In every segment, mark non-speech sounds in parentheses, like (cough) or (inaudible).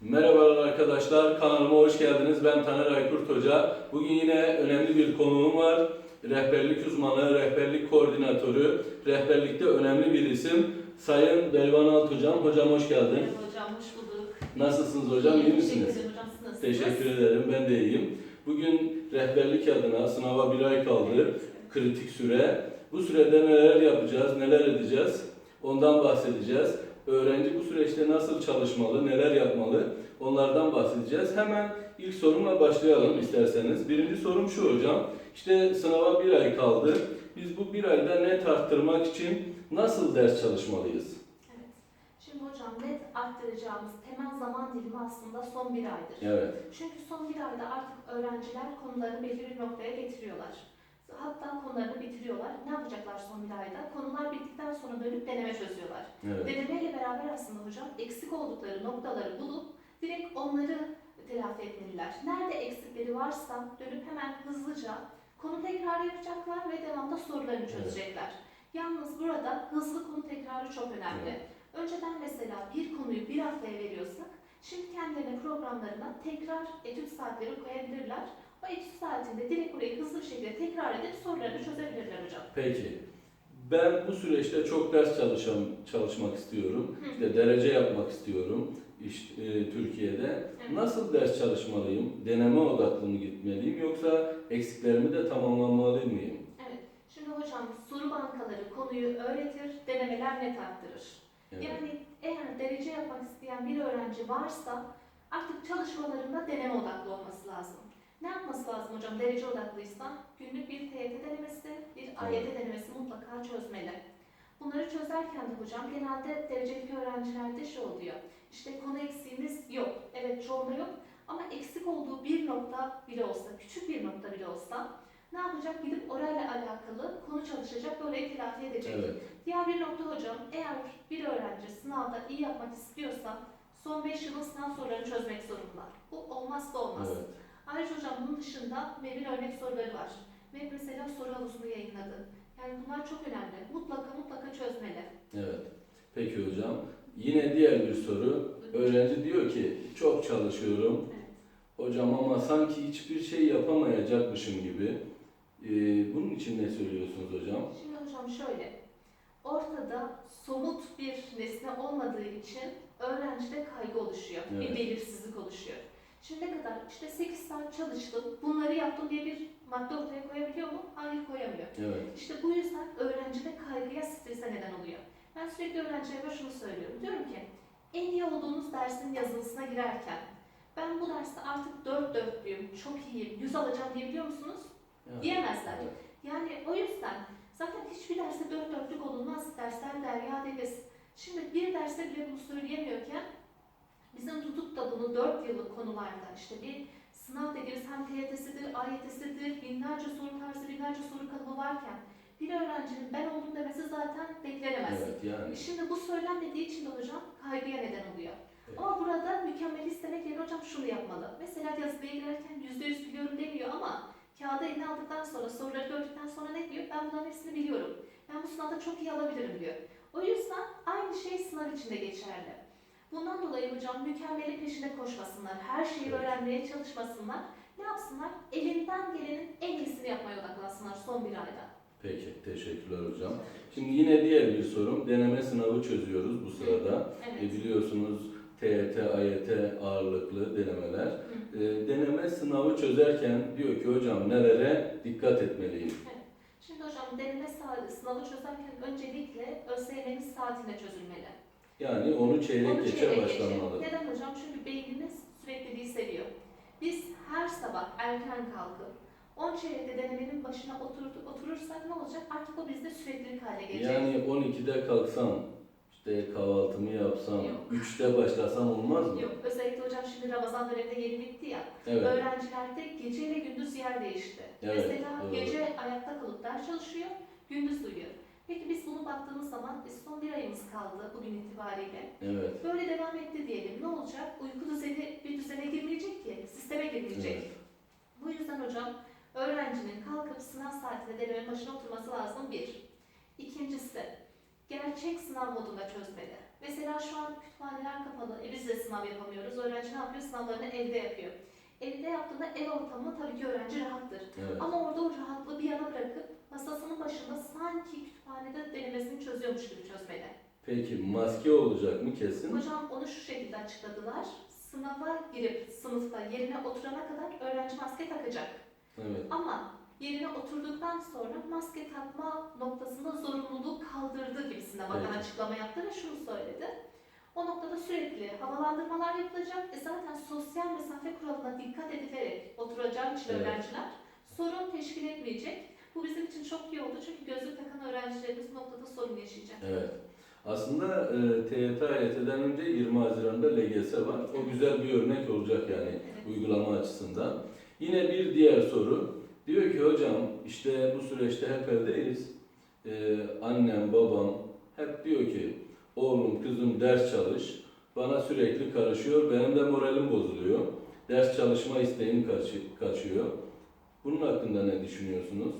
Merhabalar arkadaşlar, kanalıma hoş geldiniz. Ben Taner Aykurt Hoca. Bugün yine önemli bir konuğum var. Rehberlik uzmanı, rehberlik koordinatörü, rehberlikte önemli bir isim. Sayın Belvan Alt Hocam. Hocam hoş geldin. Merhaba hocam, hoş bulduk. Nasılsınız hocam, iyi Teşekkür misiniz? ederim hocam, siz nasılsınız? Teşekkür ederim, ben de iyiyim. Bugün rehberlik adına sınava bir ay kaldı. Kritik süre. Bu sürede neler yapacağız, neler edeceğiz? Ondan bahsedeceğiz. Öğrenci bu süreçte nasıl çalışmalı, neler yapmalı? Onlardan bahsedeceğiz. Hemen ilk sorumla başlayalım isterseniz. Birinci sorum şu hocam. İşte sınava bir ay kaldı. Biz bu bir ayda net arttırmak için nasıl ders çalışmalıyız? Evet. Şimdi hocam net arttıracağımız temel zaman dilimi aslında son bir aydır. Evet. Çünkü son bir ayda artık öğrenciler konularını belli bir noktaya getiriyorlar. Hatta konularını bitiriyorlar. Ne yapacaklar son bir ayda? Konular bittikten sonra dönüp deneme çözüyorlar. Evet. Denemeyle beraber aslında hocam eksik oldukları noktaları bulup direkt onları telafi etmeliler. Nerede eksikleri varsa dönüp hemen hızlıca konu tekrar yapacaklar ve devamda sorularını çözecekler. Yalnız burada hızlı konu tekrarı çok önemli. Evet. Önceden mesela bir konuyu bir haftaya veriyorsak, şimdi kendilerine programlarına tekrar etüt saatleri koyabilirler. O etüt saatinde direkt burayı hızlı bir şekilde tekrar edip sorularını çözebilirler hocam. Peki. Ben bu süreçte çok ders çalışan, çalışmak istiyorum. Hı. İşte derece yapmak istiyorum iş, e, Türkiye'de. Evet. Nasıl ders çalışmalıyım? Deneme odaklı mı gitmeliyim yoksa eksiklerimi de tamamlamalı mıyım? Evet. Şimdi hocam soru bankaları konuyu öğretir, denemeler net arttırır. Evet. Yani eğer derece yapmak isteyen bir öğrenci varsa artık çalışmalarında deneme odaklı olması lazım. Ne yapması lazım hocam derece odaklıysa? Günlük bir TYT denemesi, bir AYT denemesi mutlaka çözmeli. Bunları çözerken de hocam genelde derecelik öğrencilerde şey oluyor. İşte konu eksiğimiz yok. Evet çoğunda yok. Ama eksik olduğu bir nokta bile olsa, küçük bir nokta bile olsa ne yapacak? Gidip orayla alakalı konu çalışacak ve orayı telafi edecek. Evet. Diğer bir nokta hocam, eğer bir öğrenci sınavda iyi yapmak istiyorsa son 5 yılın sınav sorularını çözmek zorunda. Bu olmazsa olmaz. Evet. Ayrıca hocam bunun dışında MEB'in örnek soruları var. MEB mesela soru havuzunu yayınladı. Yani bunlar çok önemli. Mutlaka mutlaka çözmeli. Evet. Peki hocam. Yine diğer bir soru. Öğrenci diyor ki çok çalışıyorum. Evet. Hocam ama sanki hiçbir şey yapamayacakmışım gibi. Ee, bunun için ne söylüyorsunuz hocam? Şimdi hocam şöyle, ortada somut bir nesne olmadığı için öğrencide kaygı oluşuyor, Evet. bir belirsizlik oluşuyor. Şimdi ne kadar, işte 8 saat çalıştım, bunları yaptım diye bir madde ortaya koyabiliyor mu? Hayır koyamıyor. Evet. İşte bu yüzden öğrencide kaygıya, strese neden oluyor. Ben sürekli öğrencilerime şunu söylüyorum, diyorum ki en iyi olduğunuz dersin yazılısına girerken ben bu derste artık dört dörtlüyüm, çok iyiyim, yüz alacağım diyebiliyor musunuz? Evet. Diyemezler. Evet. Yani o yüzden zaten hiçbir derste dört dörtlük olunmaz. Dersler derya deniz. Şimdi bir derste bile bunu söyleyemiyorken bizim tutup da bunu dört yıllık konularda işte bir sınav dediğimiz hem TYT'sidir, AYT'sidir, binlerce soru tarzı, binlerce soru kalıbı varken bir öğrencinin ben oldum demesi zaten beklenemez. Evet yani. Şimdi bu söylenmediği için de hocam kaygıya neden oluyor. Evet. Ama burada mükemmel istemek yerine hocam şunu yapmalı. Mesela yazılıya girerken yüzde yüz biliyorum demiyor ama kağıdı eline aldıktan sonra, soruları gördükten sonra ne diyor? Ben bunların hepsini biliyorum. Ben bu sınavda çok iyi alabilirim diyor. O yüzden aynı şey sınav için de geçerli. Bundan dolayı hocam mükemmeli peşinde koşmasınlar. Her şeyi Evet. öğrenmeye çalışmasınlar. Ne yapsınlar? Elinden gelenin en iyisini yapmaya odaklansınlar son bir ayda. Peki. Teşekkürler hocam. Şimdi yine diğer bir sorum. Deneme sınavı çözüyoruz bu sırada. Evet. E, biliyorsunuz TYT, AYT ağırlıklı denemeler. Hı. E, deneme sınavı çözerken diyor ki hocam nelere dikkat etmeliyim? Şimdi hocam deneme sınavı çözerken öncelikle ÖSYM'nin saatine çözülmeli. Yani onu çeyrek Onu geçe çeyrek başlanmalı. geçe. Neden hocam? Çünkü beynimiz sürekliliği seviyor. Biz her sabah erken kalkıp 10 çeyrekte denemenin başına oturduk, oturursak ne olacak? Artık o bizde süreklilik hale gelecek. Yani 12'de kalksam, işte kahvaltımı yapsam, Yok. 3'te başlasam olmaz mı? Yok, özellikle hocam şimdi Ramazan döneminde yeni bitti ya. Evet. Öğrencilerde gece ile gündüz yer değişti. Evet, Mesela doğru. gece ayakta kalıp ders çalışıyor, gündüz uyuyor. Peki biz bunu baktığımız zaman biz son bir ayımız kaldı bugün itibariyle. Evet. Böyle devam etti diyelim. Ne olacak? Uyku düzeni bir düzene girmeyecek ki, sisteme girmeyecek. Evet. Bu yüzden hocam öğrencinin kalkıp sınav saatinde denemenin başına oturması lazım bir. İkincisi, gerçek sınav modunda çözmeli. Mesela şu an kütüphaneler kapalı. E biz de sınav yapamıyoruz. Öğrenci ne yapıyor? Sınavlarını evde yapıyor. Evde yaptığında ev ortamı tabii ki öğrenci rahattır. Evet. Ama orada o rahatlığı bir yana bırakıp masasının başında sanki kütüphanede denemesini çözüyormuş gibi çözmeli. Peki maske olacak mı kesin? Hocam onu şu şekilde açıkladılar. Sınava girip sınıfta yerine oturana kadar öğrenci maske takacak. Evet. Ama yerine oturduktan sonra maske takma noktasında zorunluluğu kaldırdı gibisine bakan Evet. açıklama yaptı ve şunu söyledi. O noktada sürekli havalandırmalar yapılacak. E zaten sosyal mesafe kuralına dikkat edilerek oturacağı için Evet. öğrenciler sorun teşkil etmeyecek. Bu bizim için çok iyi oldu çünkü gözlük takan öğrencilerimiz noktada sorun yaşayacak. Evet. Aslında e, TYT AYT'den önce 20 Haziran'da LGS var. O güzel bir örnek olacak yani Evet. uygulama açısından. Yine bir diğer soru. Diyor ki hocam işte bu süreçte hep evdeyiz. Ee, annem, babam hep diyor ki oğlum, kızım ders çalış. Bana sürekli karışıyor. Benim de moralim bozuluyor. Ders çalışma isteğim kaçı- kaçıyor. Bunun hakkında ne düşünüyorsunuz?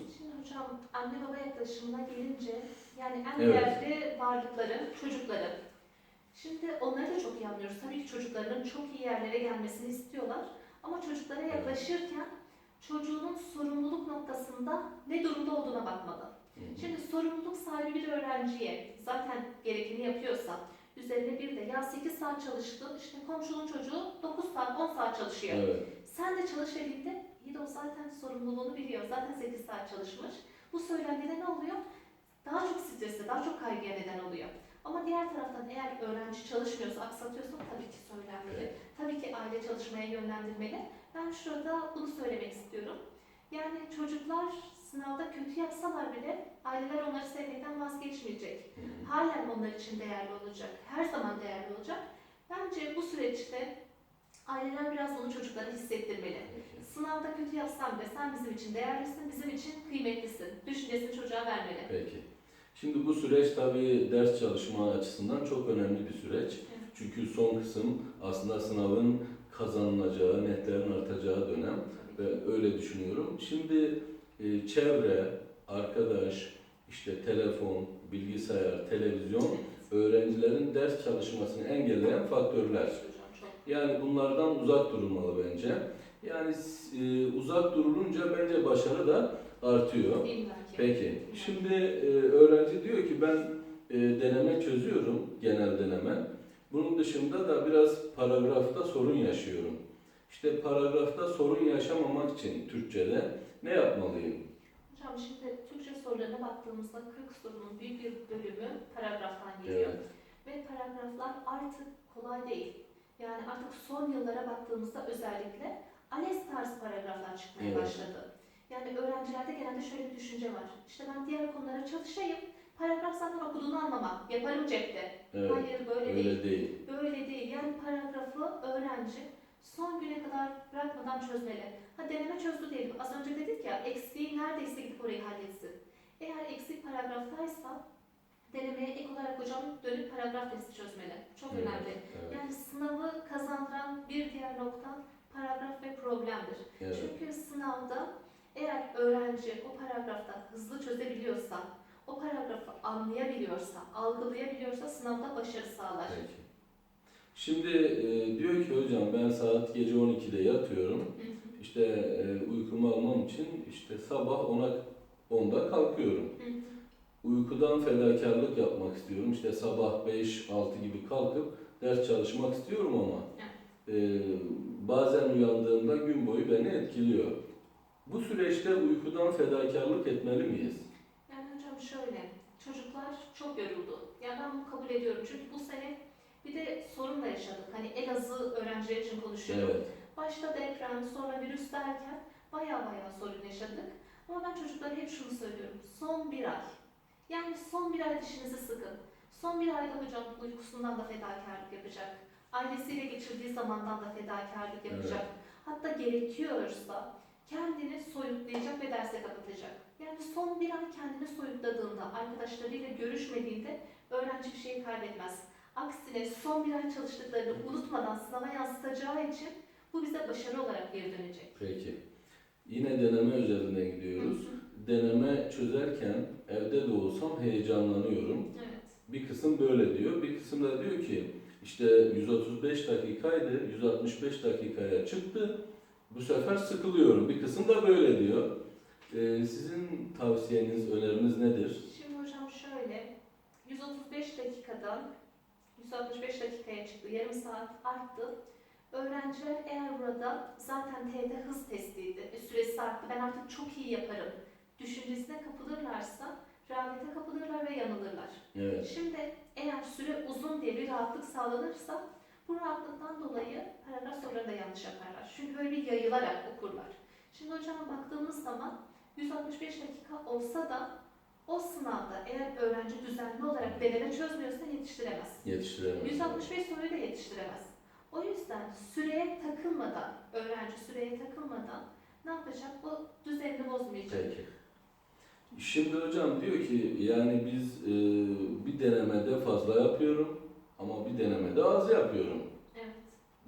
Anne baba yaklaşımına gelince yani en Evet. değerli varlıkları çocukları. Şimdi onları da çok iyi anlıyoruz. Tabii ki çocuklarının çok iyi yerlere gelmesini istiyorlar. Ama çocuklara yaklaşırken çocuğunun sorumluluk noktasında ne durumda olduğuna bakmalı. Şimdi sorumluluk sahibi bir öğrenciye zaten gerekeni yapıyorsa üzerine bir de ya 8 saat çalıştın işte komşunun çocuğu 9 saat 10 saat çalışıyor. Evet. Sen de çalış dediğinde iyi de o zaten sorumluluğunu biliyor. Zaten 8 saat çalışmış. Bu söylendiğinde ne oluyor? Daha çok strese, daha çok kaygıya neden oluyor. Ama diğer taraftan eğer öğrenci çalışmıyorsa, aksatıyorsa tabii ki söylenmeli. Tabii ki aile çalışmaya yönlendirmeli. Ben şurada bunu söylemek istiyorum. Yani çocuklar sınavda kötü yapsalar bile aileler onları sevmekten vazgeçmeyecek. Halen onlar için değerli olacak. Her zaman değerli olacak. Bence bu süreçte aileler biraz bunu çocuklara hissettirmeli. Sınavda kötü yapsam bile sen bizim için değerlisin, bizim için kıymetlisin. Düşüncesini çocuğa vermeli. Peki. Şimdi bu süreç tabii ders çalışma açısından çok önemli bir süreç. Çünkü son kısım aslında sınavın kazanılacağı, netlerin artacağı dönem ve öyle düşünüyorum. Şimdi e, çevre, arkadaş, işte telefon, bilgisayar, televizyon öğrencilerin ders çalışmasını engelleyen faktörler. Yani bunlardan uzak durulmalı bence. Yani e, uzak durulunca bence başarı da artıyor. Peki. Şimdi e, öğrenci diyor ki ben e, deneme çözüyorum, genel deneme. Bunun dışında da biraz paragrafta sorun yaşıyorum. İşte paragrafta sorun yaşamamak için Türkçe'de ne yapmalıyım? Hocam şimdi Türkçe sorularına baktığımızda 40 sorunun büyük bir bölümü paragraftan geliyor. Evet. Ve paragraflar artık kolay değil. Yani artık son yıllara baktığımızda özellikle ALES tarzı paragraflar çıkmaya Evet. başladı. Yani öğrencilerde genelde şöyle bir düşünce var. İşte ben diğer konulara çalışayım, paragraf zaten okuduğunu anlamam, yaparım cepte. Evet. Hayır böyle değil. Öyle değil. Böyle değil. Yani paragrafı öğrenci son güne kadar bırakmadan çözmeli. Ha deneme çözdü diyelim. Az önce dedik ya eksiği neredeyse gidip orayı halletsin. Eğer eksik paragraftaysa denemeye ek olarak hocam dönüp paragraf testi çözmeli. Çok Evet, önemli. Evet. Yani sınavı kazandıran bir diğer nokta paragraf ve problemdir. Evet. Çünkü sınavda eğer öğrenci o paragrafta hızlı çözebiliyorsa, o paragrafı anlayabiliyorsa, algılayabiliyorsa sınavda başarı sağlar. Peki. Şimdi e, diyor ki hocam ben saat gece 12'de yatıyorum. Hı hı. İşte e, uykumu almam için işte sabah 10'a 10'da kalkıyorum. Hı hı. Uykudan fedakarlık yapmak istiyorum. İşte sabah 5-6 gibi kalkıp ders çalışmak istiyorum ama e, bazen uyandığımda gün boyu beni etkiliyor. Bu süreçte uykudan fedakarlık etmeli miyiz? Yani hocam şöyle, çocuklar çok yoruldu. Yani ben bunu kabul ediyorum çünkü bu sene bir de sorun da yaşadık. Hani Elazığ öğrenciler için konuşuyorum. Evet. Başta deprem, sonra virüs derken baya baya sorun yaşadık. Ama ben çocuklara hep şunu söylüyorum. Son bir ay. Yani son bir ay dişinizi sıkın. Son bir ayda hocam uykusundan da fedakarlık yapacak. Ailesiyle geçirdiği zamandan da fedakarlık yapacak. Hatta gerekiyorsa kendini soyutlayacak ve derse kapatacak. Yani son bir ay kendini soyutladığında, arkadaşlarıyla görüşmediğinde öğrenci bir şey kaybetmez. Aksine son bir ay çalıştıklarını unutmadan sınava yansıtacağı için bu bize başarı olarak geri dönecek. Peki. Yine deneme üzerinden gidiyoruz. Deneme çözerken evde de olsam heyecanlanıyorum. Evet. Bir kısım böyle diyor. Bir kısım da diyor ki işte 135 dakikaydı, 165 dakikaya çıktı. Bu sefer sıkılıyorum. Bir kısım da böyle diyor. Ee, sizin tavsiyeniz, öneriniz nedir? Şimdi hocam şöyle, 135 dakikadan 165 dakikaya çıktı, yarım saat arttı. Öğrenciler eğer burada zaten TET hız testiydi, e, süresi arttı, ben artık çok iyi yaparım düşüncesine kapılırlarsa rehavete kapılırlar ve yanılırlar. Evet. Şimdi eğer süre uzun diye bir rahatlık sağlanırsa bu rahatlıktan dolayı paragraf soruları da yanlış yaparlar. Çünkü böyle bir yayılarak okurlar. Şimdi hocam baktığımız zaman 165 dakika olsa da o sınavda eğer öğrenci düzenli olarak deneme çözmüyorsa yetiştiremez. Yetiştiremez. 165 soruyu da yetiştiremez. O yüzden süreye takılmadan, öğrenci süreye takılmadan ne yapacak? Bu düzenini bozmayacak. Peki. Şimdi hocam diyor ki yani biz e, bir denemede fazla yapıyorum ama bir denemede az yapıyorum. Evet.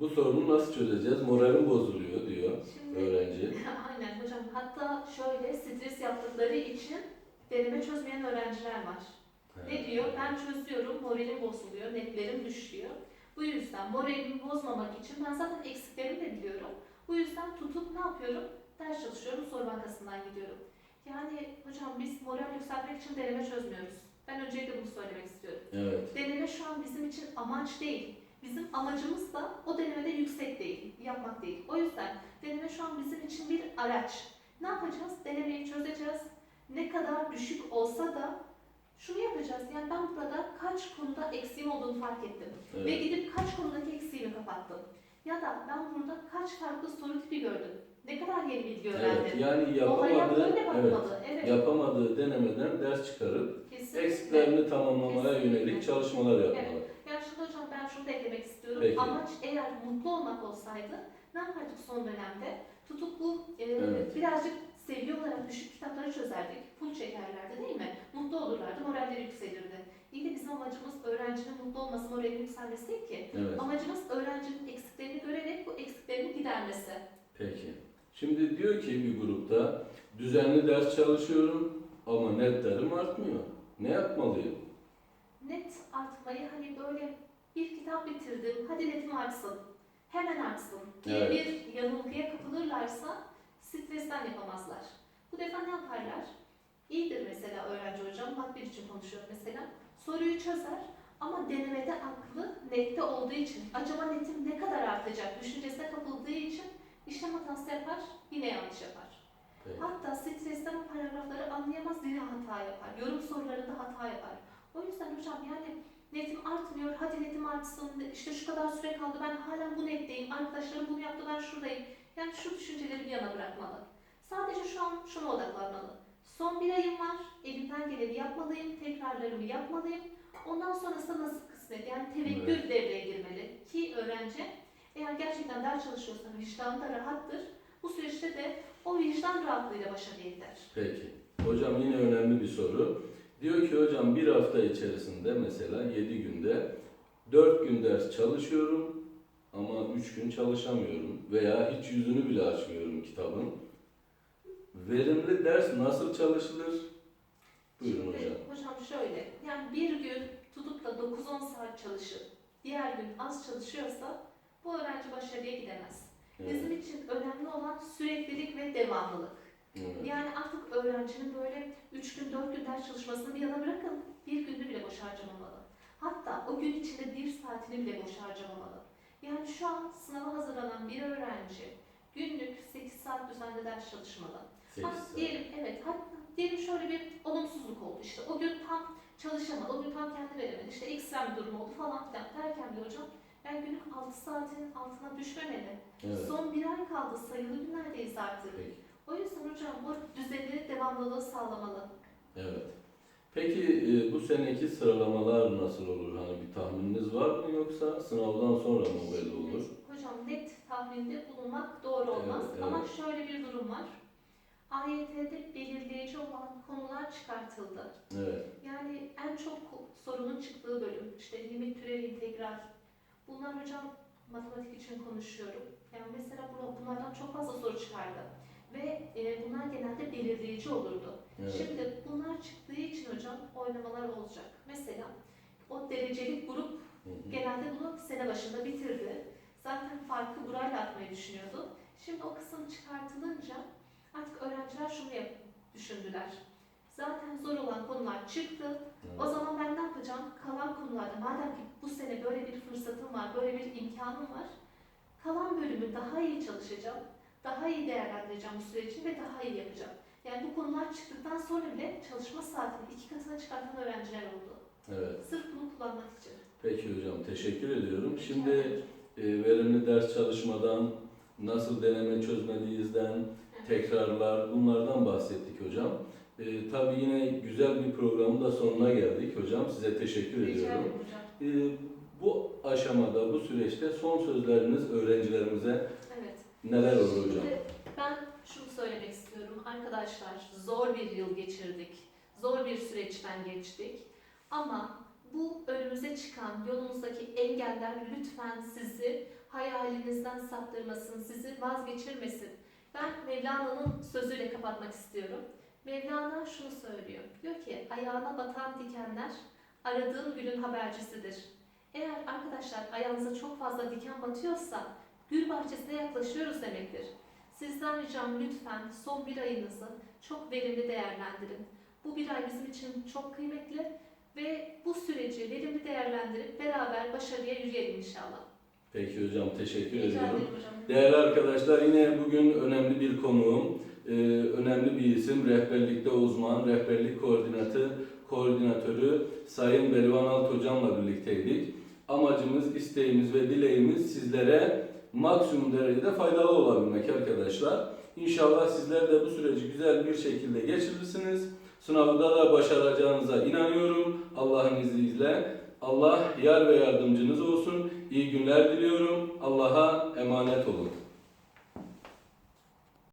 Bu sorunu nasıl çözeceğiz? Moralim bozuluyor diyor Şimdi öğrenci. (laughs) Aynen hocam. Hatta şöyle stres yaptıkları için deneme çözmeyen öğrenciler var. Ne diyor? Ben çözüyorum, moralim bozuluyor, netlerim düşüyor. Bu yüzden moralimi bozmamak için ben zaten eksiklerimi de biliyorum. Bu yüzden tutup ne yapıyorum? Ders çalışıyorum, soru bankasından gidiyorum. Yani hocam biz moral yükseltmek için deneme çözmüyoruz. Ben öncelikle bunu söylemek istiyorum. Evet. Deneme şu an bizim için amaç değil. Bizim amacımız da o denemede yüksek değil, yapmak değil. O yüzden deneme şu an bizim için bir araç. Ne yapacağız? Denemeyi çözeceğiz. Ne kadar düşük olsa da şunu yapacağız. Yani ben burada kaç konuda eksiğim olduğunu fark ettim. Ve Evet. gidip kaç konudaki eksiğimi kapattım. Ya da ben burada kaç farklı soru tipi gördüm. Ne kadar yeni bilgi Evet. öğrendim. Yani yapamadığı, evet. Evet. yapamadığı denemeden ders çıkarıp Kesinlikle. eksiklerini tamamlamaya Kesinlikle. yönelik çalışmalar yapmalı. Yani şimdi hocam ben şunu da eklemek istiyorum. Peki. Amaç eğer mutlu olmak olsaydı ne yapardık son dönemde? Tutup bu e, Evet. birazcık seviye olarak düşük kitapları çözerdik. Full çekerlerdi değil mi? Mutlu olurlardı, moralleri yükselirdi. İyi de bizim amacımız öğrencinin mutlu olması, moralinin yükselmesi ki. Evet. Amacımız öğrencinin eksiklerini görerek bu eksiklerini gidermesi. Peki. Şimdi diyor ki bir grupta düzenli ders çalışıyorum ama netlerim artmıyor. Ne yapmalıyım? Net artmayı hani böyle bir kitap bitirdim, hadi netim artsın, hemen artsın diye Evet. bir yanılgıya kapılırlarsa stresten yapamazlar. Bu defa ne yaparlar? İyidir mesela öğrenci hocam, bak bir için konuşuyorum mesela. Soruyu çözer ama denemede aklı nette olduğu için, acaba netim ne kadar artacak düşüncesine kapıldığı için işlem hatası yapar, yine yanlış yapar. Peki. Hatta stresten paragrafları anlayamaz, yine hata yapar. Yorum sorularında hata yapar. O yüzden hocam yani netim artmıyor, hadi netim artsın, işte şu kadar süre kaldı, ben hala bu netteyim, arkadaşlarım bunu yaptı, ben şuradayım. Yani şu düşünceleri bir yana bırakmalı. Sadece şu an şuna odaklanmalı. Son bir ayım var, elimden geleni yapmalıyım, tekrarlarımı yapmalıyım. Ondan sonrasında nasıl kısmet, yani tevekkül Evet. devreye girmeli ki öğrenci eğer gerçekten ders çalışıyorsa vicdanı da rahattır. Bu süreçte de o vicdan rahatlığıyla başarıya gider. Peki. Hocam yine önemli bir soru. Diyor ki hocam bir hafta içerisinde mesela 7 günde 4 gün ders çalışıyorum ama 3 gün çalışamıyorum veya hiç yüzünü bile açmıyorum kitabın. Verimli ders nasıl çalışılır? Buyurun Şimdi hocam. hocam şöyle, yani bir gün tutup da 9-10 saat çalışıp diğer gün az çalışıyorsa bu öğrenci başarıya gidemez. Bizim için önemli olan süreklilik ve devamlılık. evet. Yani artık öğrencinin böyle 3 gün 4 gün ders çalışmasını bir yana bırakın, bir günü bile boş harcamamalı. Hatta o gün içinde bir saatini bile boş harcamamalı. Yani şu an sınava hazırlanan bir öğrenci günlük 8 saat düzenli ders çalışmalı. Sekiz Ha, saat. diyelim evet, hatta diyelim şöyle bir olumsuzluk oldu işte o gün tam çalışamadı, o gün tam kendi veremedi, işte ekstrem bir durum oldu falan filan derken bir hocam ben günlük 6 saatin altına düşmemeli. Evet. Son bir ay kaldı, sayılı günlerdeyiz artık. Peki. O yüzden hocam bu düzeni, devamlılığı sağlamalı. Evet. Peki e, bu seneki sıralamalar nasıl olur? Hani bir tahmininiz var mı yoksa sınavdan sonra mı belli olur? Hocam net tahminde bulunmak doğru olmaz Evet, ama evet. şöyle bir durum var. AYT'de belirleyici olan konular çıkartıldı. Evet. Yani en çok sorunun çıktığı bölüm, işte limit türev integral. Bunlar hocam matematik için konuşuyorum. Yani mesela bu- bunlardan çok fazla soru çıkardı. Ve e, bunlar genelde belirleyici olurdu. Evet. Şimdi bunlar çıktığı için hocam oynamalar olacak. Mesela o derecelik grup Hı hı. genelde bunu seneye başında bitirdi. Zaten farkı burayla atmayı düşünüyordu. Şimdi o kısım çıkartılınca artık öğrenciler şunu yap düşündüler. Zaten zor olan konular çıktı. O zaman ben ne yapacağım? Kalan konularda madem ki bu sene böyle bir fırsatım var, böyle bir imkanım var. Kalan bölümü daha iyi çalışacağım. Daha iyi değerlendireceğim bu süreci ve daha iyi yapacağım. Yani bu konular çıktıktan sonra bile çalışma saatini iki katına çıkartan öğrenciler oldu. Evet. Sırf bunu kullanmak için. Peki hocam teşekkür ediyorum. Şimdi e, verimli ders çalışmadan, nasıl deneme çözmeliyizden, Evet. tekrarlar bunlardan bahsettik hocam. E, tabii yine güzel bir programın da sonuna geldik hocam. Size teşekkür Rica ediyorum. hocam. E, bu aşamada, bu süreçte son sözleriniz öğrencilerimize Evet. neler olur hocam? Şimdi ben şunu söylemek istiyorum. Arkadaşlar zor bir yıl geçirdik. Zor bir süreçten geçtik. Ama bu önümüze çıkan yolumuzdaki engeller lütfen sizi hayalinizden saptırmasın, sizi vazgeçirmesin. Ben Mevlana'nın sözüyle kapatmak istiyorum. Mevlana şunu söylüyor. Diyor ki ayağına batan dikenler aradığın gülün habercisidir. Eğer arkadaşlar ayağınıza çok fazla diken batıyorsa gül bahçesine yaklaşıyoruz demektir. Sizden ricam lütfen son bir ayınızı çok verimli değerlendirin. Bu bir ay bizim için çok kıymetli ve bu süreci verimli değerlendirip beraber başarıya yürüyelim inşallah. Peki hocam teşekkür Rica ediyorum. hocam. Değerli arkadaşlar yine bugün önemli bir konuğum, e, önemli bir isim, rehberlikte uzman, rehberlik koordinatı, koordinatörü Sayın Berivan Alt Hocam'la birlikteydik. Amacımız, isteğimiz ve dileğimiz sizlere maksimum derecede faydalı olabilmek arkadaşlar. İnşallah sizler de bu süreci güzel bir şekilde geçirirsiniz. Sınavda da başaracağınıza inanıyorum Allah'ın izniyle. Allah yar ve yardımcınız olsun. İyi günler diliyorum. Allah'a emanet olun.